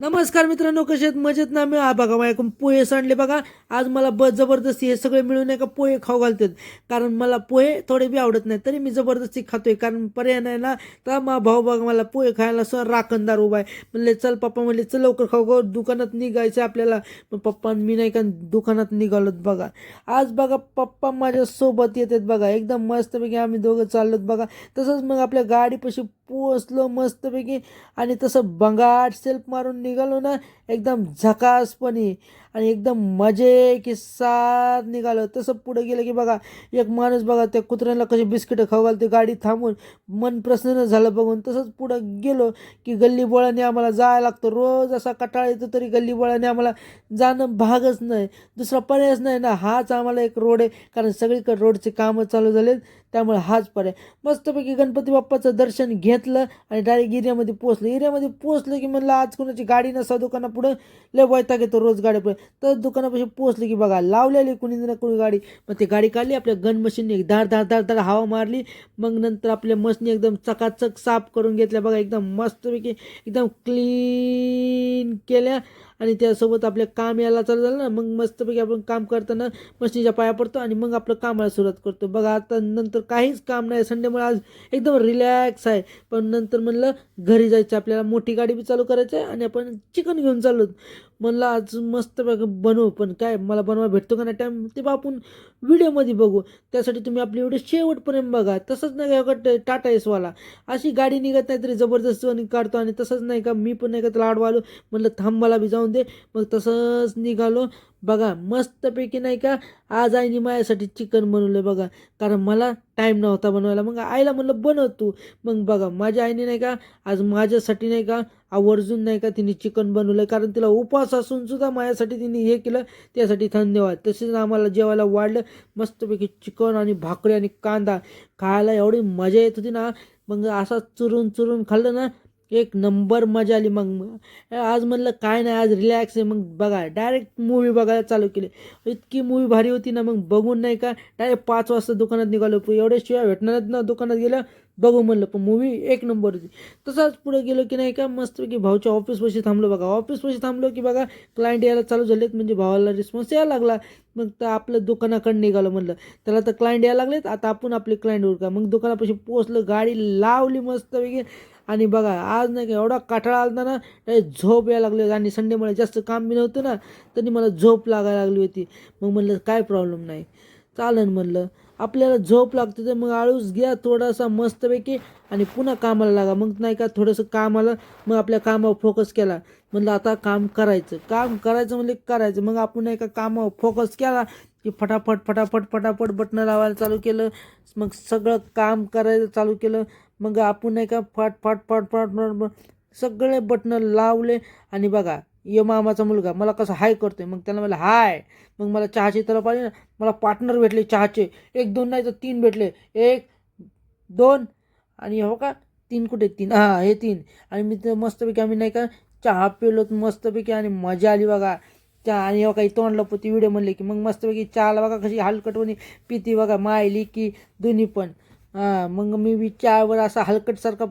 नमस्कार मित्रांनो कसे आहेत? मजेत ना? मी हा बघा माझ्याकडून पोहे सांडले बघा. आज मला ब जबरदस्ती हे सगळे मिळून नाही का पोहे खाऊ घालतात. कारण मला पोहे थोडे बी आवडत नाही तरी मी जबरदस्ती खातोय. कारण पर्याय नाही ना? तर मा भाऊ बघा मला पोहे खायला सर राखणदार उभा आहे. म्हणले चल पप्पा म्हणले चल लवकर खाऊ. खाऊ दुकानात निघायचं आपल्याला. पण पप्पा मी नाही का दुकानात निघालोत बघा. आज बघा पप्पा माझ्यासोबत येतात बघा. एकदम मस्तपैकी आम्ही दोघं चाललोत बघा. तसंच मग आपल्या गाडीपाशी पोचलो मस्तपैकी. आणि तसं बंगाट सेल्फ मारून निघालो ना एकदम झकास पनि. आणि एकदम मजे की साथ तसं पुढे गेलं की बघा एक माणूस बघा त्या कुत्र्याला कशी बिस्किटं खाऊ घालते गाडी थांबून मन प्रसन्न झालं बघून. तसंच पुढं गेलो की गल्लीबोळाने आम्हाला जायला लागतं. रोज असा कटाळा येतो तरी गल्लीबोळाने आम्हाला जाणं भागच नाही. दुसरा पर्यायच नाही ना. हाच आम्हाला एक रोड आहे कारण सगळीकडे रोडचे कामं चालू झालेत त्यामुळे हाच पर्याय. मस्तपैकी गणपती बाप्पाचं दर्शन घेतलं आणि डायरेक्ट एरियामध्ये पोचलं एरियामध्ये पोचलं की म्हणलं आज कोणाची गाडी नसा दुकाना पुढं लय वैताग येतो रोज गाड्यापुढे पुढे तर दुकानापाशी पोचले की बघा लावलेली कुणी ना कुणी गाडी. मग ती गाडी काढली आपल्या गन मशीनने धाड धाड धाड धाड हवा मारली. मग नंतर आपल्या मशीन एकदम चकाचक साफ करून घेतल्या बघा एकदम मस्तपैकी एकदम क्लीन केल्या. आणि त्यासोबत आपलं काम यायला चालू झालं ना मग मस्तपैकी आपण काम करताना मशीनच्या पाया पडतो आणि मग आपलं कामाला सुरुवात करतो. बघा आता नंतर काहीच काम नाही. संडेमुळे आज एकदम रिलॅक्स आहे. पण नंतर म्हणलं घरी जायचं आपल्याला मोठी गाडी बी चालू करायची आहे आणि आपण चिकन घेऊन चाललो. म्हणलं आज मस्त बनवू. पण काय मला बनवा भेटतो का नाही टाईम ते बा आपण व्हिडिओमध्ये बघू. त्यासाठी तुम्ही आपली व्हिडिओ शेवटपर्यंत बघा. तसंच नाही का टाटा एसवाला अशी गाडी निघत नाही तरी जबरदस्ती काढतो आणि तसंच नाही का मी पण नाही का त्याला आडवालो म्हणलं थांब मला बी जाऊन दे. मग तसंच निघालो. बघा मस्तपैकी नाही का आज आईने माझ्यासाठी चिकन बनवलं बघा. कारण मला टाईम नव्हता बनवायला. मग आईला म्हणलं बनव तू. मग बघा माझ्या आईने नाही का आज माझ्यासाठी नाही का आवर्जून नाही का तिने चिकन बनवलं. कारण तिला उपवास असून सुद्धा माझ्यासाठी तिने हे केलं. त्यासाठी धन्यवाद. तसेच आम्हाला जेवायला वाढलं. मस्तपैकी चिकन आणि भाकरी आणि कांदा. खायला एवढी मजा येत होती ना. मग असा चुरून चुरून खाल्लं ना एक नंबर मजा आली मग. आज म्हणलं काय नाही आज रिलॅक्स आहे. मग बघा डायरेक्ट मूवी बघायला चालू केली. इतकी मूवी भारी होती ना मग बघून नाही का डायरेक्ट पाच वाजता दुकानात निघालो. एवढ्या शिवाय भेटणार ना दुकानात गेलं. बघू म्हणलं पण मूवी एक नंबर होती तसाच पुढे गेलो की नाही का मस्तपैकी भाऊच्या ऑफिसपाशी थांबलो बघा. ऑफिसपाशी थांबलो की बघा क्लायंट यायला चालू झालेत म्हणजे भावाला रिस्पॉन्स यायला लागला. मग तर आपलं दुकानाकडे निघालं म्हणलं. त्याला तर क्लायंट यायला लागलेत आता आपण आपले क्लायंट का मग दुकानापाशी पोचलं गाडी लावली मस्तपैकी. आणि बघा आज नाही का एवढा काठाळा आला ना झोप यायला लागले आणि संडेमुळे जास्त काम बी नव्हतं ना तरी मला झोप लागायला लागली होती. मग म्हणलं काय प्रॉब्लेम नाही. चालन म्हणलं. आपल्याला झोप लागते तर मग आळूस घ्या थोडासा मस्तपैकी आणि पुन्हा कामाला लागा. मग नाही का थोडंसं कामाला मग आपल्या कामावर फोकस केला. म्हणलं आता काम करायचं. काम करायचं म्हणजे करायचं. मग आपण नाही का कामावर फोकस केला की फटाफट फटाफट फटाफट बटणं लावायला चालू केलं. मग सगळं काम करायला चालू केलं. मग आपण नाही का फाट फाट फाट फाट सगळे बटणं लावले. आणि बघा ये मामाचा मुलगा मला कसं हाय करतोय? मग त्याला मला हाय. मग मला चहाची तरफ आली ना मला पार्टनर भेटले चहाचे. एक दोन नाही तर तीन भेटले. एक दोन आणि हो का तीन कुठे? तीन. हां हे तीन. आणि मी तर मस्तपैकी आम्ही नाही का चहा पिलो मस्तपैकी आणि मजा आली बघा. चहा आणि हो काही तोंडला पोती व्हिडिओ म्हणले की मग मस्तपैकी चहाला बघा कशी हलकटवणी पिती बघा मायली की दोन्ही पण. हां मग मी बी चहावर असा हलकटसारखा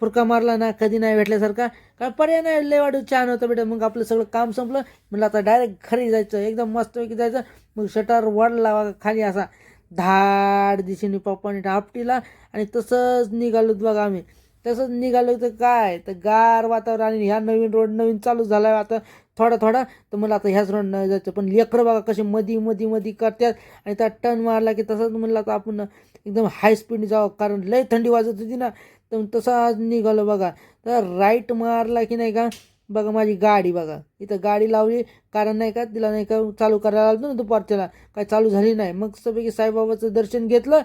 फुरका मारला ना कधी नाही भेटल्यासारखा. काय पर्याय नाही लय छान होतं नव्हतं बेटा. मग आपलं सगळं काम संपलं. म्हणलं आता डायरेक्ट घरी जायचं एकदम मस्तपैकी जायचं. मग शटर वाढला खाली असा. धाड दिशेने पप्पाने आपटीला आणि तसंच निघालो बघा आम्ही. तसंच निघालो तर काय? तर गार वातावरण आणि ह्या नवीन रोड नवीन चालू झाला आहे आता थोडा थोडा तर मला आता ह्याच रोड जायचं. पण लेकरं बघा कसे मधी मधी मधी करतात. आणि त्या टर्न मारला की तसंच म्हणलं आता आपण एकदम हाय स्पीड जावं. कारण लय थंडी वाजत होती ना. तर तसाच निघालो बघा. तर राईट मारला की नाही का? बघा माझी गाडी बघा. इथं गाडी लावली. कारण नाही का? तिला नाही का चालू करायला लागतो ना दुपारच्याला. काय चालू झाली नाही. मग सगळी साईबाबाचं दर्शन घेतलं.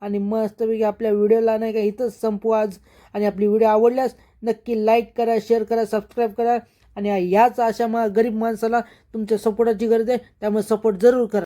आणि मस्तपैकी आपल्या व्हिडिओला नाही का इथंच संपू आज. आणि आपली व्हिडिओ आवडल्यास नक्की लाईक करा शेअर करा सबस्क्राईब करा. आणि याच अशा मा गरीब माणसाला तुमच्या सपोर्टाची गरज आहे. त्यामुळे सपोर्ट जरूर करा.